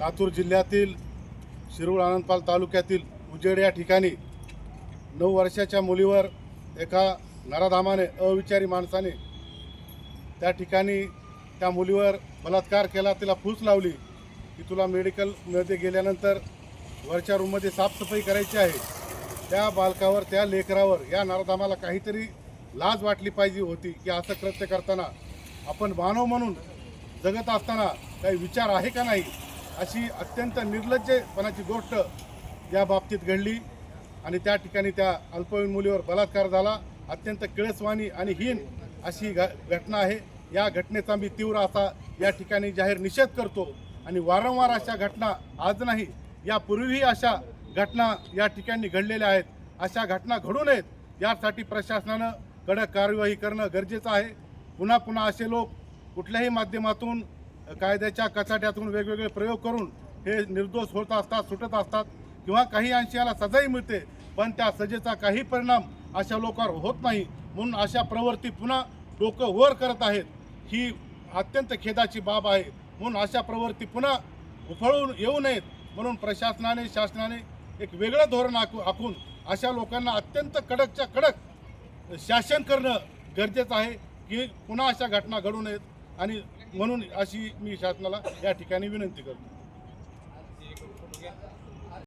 लातूर जिल्ह्यातील शिरूळ आनंदपाल तालुक्यातील उजेड या ठिकाणी नऊ वर्षाच्या मुलीवर एका नराधामाने अविचारी माणसाने त्या ठिकाणी त्या मुलीवर बलात्कार केला तिला फूस लावली. की तुला मेडिकलमध्ये गेल्यानंतर वरच्या रूममध्ये साफसफाई करायची आहे. त्या बालकावर त्या लेकरावर या नराधामाला काहीतरी लाज वाटली पाहिजे होती की असं कृत्य करताना आपण मानव म्हणून जगत असताना काही विचार आहे का नाही? अशी अत्यंत निर्लज्जपणाची गोष्ट या बाबतीत घडली आणि त्या ठिकाणी त्या अल्पवयीन मुलीवर बलात्कार झाला. अत्यंत किळसवाणी आणि हीन अशी घ घटना आहे. या घटनेचा मी तीव्र असा या ठिकाणी जाहीर निषेध करतो आणि वारंवार अशा घटना आज नाही यापूर्वीही अशा घटना या ठिकाणी घडलेल्या आहेत. अशा घटना घडू नयेत यासाठी प्रशासनानं कडक कार्यवाही करणं गरजेचं आहे. पुन्हा पुन्हा असे लोक कुठल्याही माध्यमातून कायद्याच्या कचाट्यातून वेगवेगळे प्रयोग करून हे निर्दोष होत असतात सुटत असतात किंवा काही अंशी याला सजाही मिळते पण त्या सजेचा काही परिणाम अशा लोकांवर होत नाही. म्हणून अशा प्रवृत्ती पुन्हा डोकं वर करत आहेत. ही अत्यंत खेदाची बाब आहे. म्हणून अशा प्रवृत्ती पुन्हा उफळून येऊ नयेत. म्हणून प्रशासनाने शासनाने एक वेगळं धोरण आखू आखून अशा लोकांना अत्यंत कडकच्या कडक शासन करणं गरजेचं आहे की पुन्हा अशा घटना घडू नयेत. आणि म्हणून अशी मी शासनाला या ठिकाणी विनंती करतो.